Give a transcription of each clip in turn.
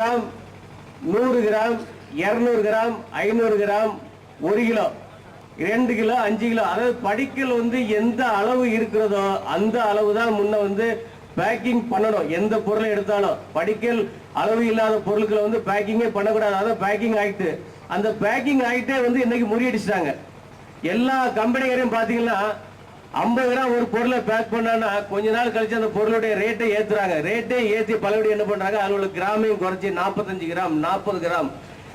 Gram நூறு gram இரநூறு gram ஐநூறு கிராம் ஒரு கிலோ. ரெண்டு கிலோ அஞ்சு கிலோ. அதாவது படிக்கல் வந்து எந்த அளவு இருக்கிறதோ அந்த அளவு தான் முன்ன வந்து பேக்கிங் பண்ணணும். எந்த பொருளை எடுத்தாலும். படிக்கல் அளவு இல்லாத பொருட்களை வந்து பேக்கிங்கே பண்ணக்கூடாது. அதான் பேக்கிங் ஆகிட்டு அந்த பேக்கிங் ஆகிட்டே வந்து இன்னைக்கு முறியடிச்சிட்டாங்க. எல்லா கம்பெனிகளையும் பார்த்தீங்கன்னா ஐம்பது கிராம் ஒரு பொருளை பேக் பண்ணான்னா கொஞ்ச நாள் கழிச்சு அந்த பொருளுடைய ரேட்டை ஏத்துறாங்க. ரேட்டே ஏத்தி பலபடி என்ன பண்றாங்க? அதில் உள்ள கிராமையும் குறைச்சி நாற்பத்தஞ்சு கிராம் நாற்பது கிராம்.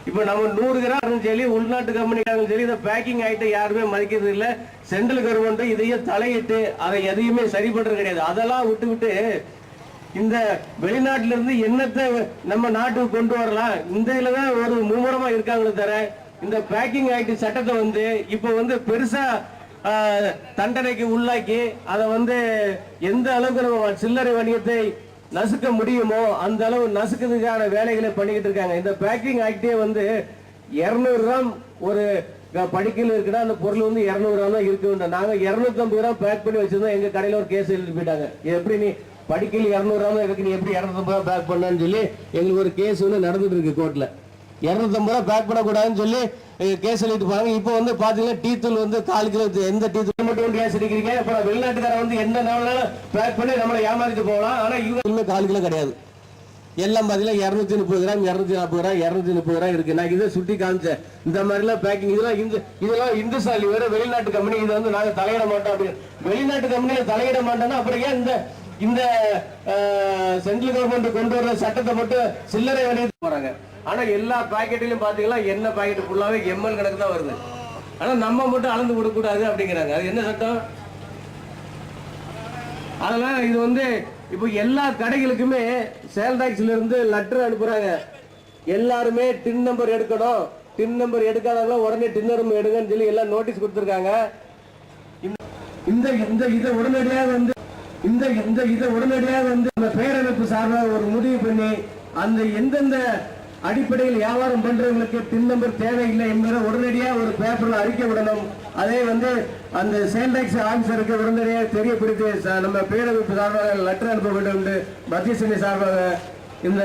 இப்போ நம்ம நூறு கிராம் சரி உள்நாட்டு கம்பெனிக்காரங்க சரி இந்த பேக்கிங் ஐட்டம் யாருமே மதிக்கிறது இல்ல. சென்ட்ரல் கவர்மெண்ட் இதையே தலையிட்டு அதை எதையுமே சரி பண்றது கிடையாது. அதெல்லாம் விட்டு விட்டு இந்த வெளிநாட்டுல இருந்து என்னத்தை நம்ம நாட்டுக்கு கொண்டு வரலாம்? இந்த இதுல தான் ஒரு மும்முரமா இருக்காங்களே தர இந்த பேக்கிங் ஐட்டம் சட்டத்தை வந்து இப்ப வந்து பெருசா தண்டனைக்கு உள்ளாக்கி அதை வந்து எந்த அளவுக்கு நம்ம சில்லறை வணிகத்தை நசுக்க முடியுமோ அந்த அளவு நசுக்கிறதுக்கான வேலைகளை பண்ணிக்கிட்டு இருக்காங்க. இந்த பேக்கிங் ஆக்டே வந்து 200 கிராம் ஒரு படிக்கையில் படிக்கல் இருக்குன்னா அந்த பொருள் வந்து 200 கிராம் தான் இருக்கு நாங்கள் இரநூத்தம்பது கிராம் பேக் பண்ணி வச்சிருந்தோம். எங்கள் கடையில் ஒரு கேஸ் எழுதி போயிட்டாங்க. எப்படி நீ படிக்கல் 200 கிராம் இருக்கு நீ எப்படி 250 கிராம் பேக் பண்ணான்னு சொல்லி எங்களுக்கு ஒரு கேஸ் வந்து நடந்துட்டு இருக்கு கோர்ட்டில் 250 ரூபா பேக் பண்ணக்கூடாதுன்னு சொல்லி கேஸ் எழுதிட்டு போறாங்க இப்போ வந்து பாத்தீங்கன்னா டீ தூள் வந்து கால் கிலோ எந்த டீ தூள் மட்டும் கேஸ் அடிக்கிறீங்க அப்புறம் வெளிநாட்டுக்காரன் வந்து என்ன நாளாலும் பேக் பண்ணி நம்மளை ஏமாறிட்டு போகலாம். ஆனா இவங்க இன்னும் கால் கிலோ கிடையாது. எல்லாம் பார்த்தீங்கன்னா இரநூத்தி முப்பது கிராம் இரநூத்தி நாற்பது கிராம் இரநூத்தி முப்பது கிராம் இருக்கு. நான் இதை சுட்டி காமிச்சேன். இந்த மாதிரிலாம் பேக்கிங் இதெல்லாம் இந்த இதெல்லாம் இந்துசாலி வேற வெளிநாட்டு கம்பெனி இதை வந்து நாங்கள் தலையிட மாட்டோம் அப்படின்னு. வெளிநாட்டு கம்பெனியில் தலையிட மாட்டோம்னா அப்புறம் ஏன் இந்த இந்த சென்ட்ரல் கவர்மெண்ட் கொண்டு வர சட்டத்தை மட்டும் சில்லறை வணிகத்து போறாங்க. ஆனா எல்லா பாக்கெட்டிலும் பாத்தீங்கன்னா என்ன பாக்கெட் ஃபுல்லாவே எம்எல் கணக்கு தான் வருது. ஆனா நம்ம மட்டும் அளந்து கொடுக்க கூடாது அப்படிங்கிறாங்க. அது என்ன சட்டம்? அதெல்லாம் இது வந்து இப்போ எல்லா கடைகளுக்குமே சேல் டாக்ஸ்ல இருந்து லெட்டர் அனுப்புறாங்க. எல்லாருமே டின் நம்பர் எடுக்கணும். டின் நம்பர் எடுக்காதவங்க உடனே டின் நம்பர் எடுங்கன்னு சொல்லி எல்லாம் நோட்டீஸ் கொடுத்துருக்காங்க. இந்த- இந்த இந்த இதை உடனடியாக வந்து இந்த இந்த இதை உடனடியாக வந்து அந்த பேரமைப்பு சார்பாக ஒரு முடிவு பண்ணி அந்த எந்தெந்த அடிப்படையில் வியாபாரம் பண்றவங்களுக்கு பின் நம்பர் தேவையில்லை என்பதை உடனடியாக ஒரு பேப்பரில் அறிக்கை விடணும். அதே வந்து அந்த சேல் டாக்ஸ் ஆபீசருக்கு உடனடியாக தெரியப்படுத்தி ச- நம்ம பேரமைப்பு சார்பாக லெட்டர் அனுப்ப வேண்டும் என்று மத்திய சென்னை சார்பாக இந்த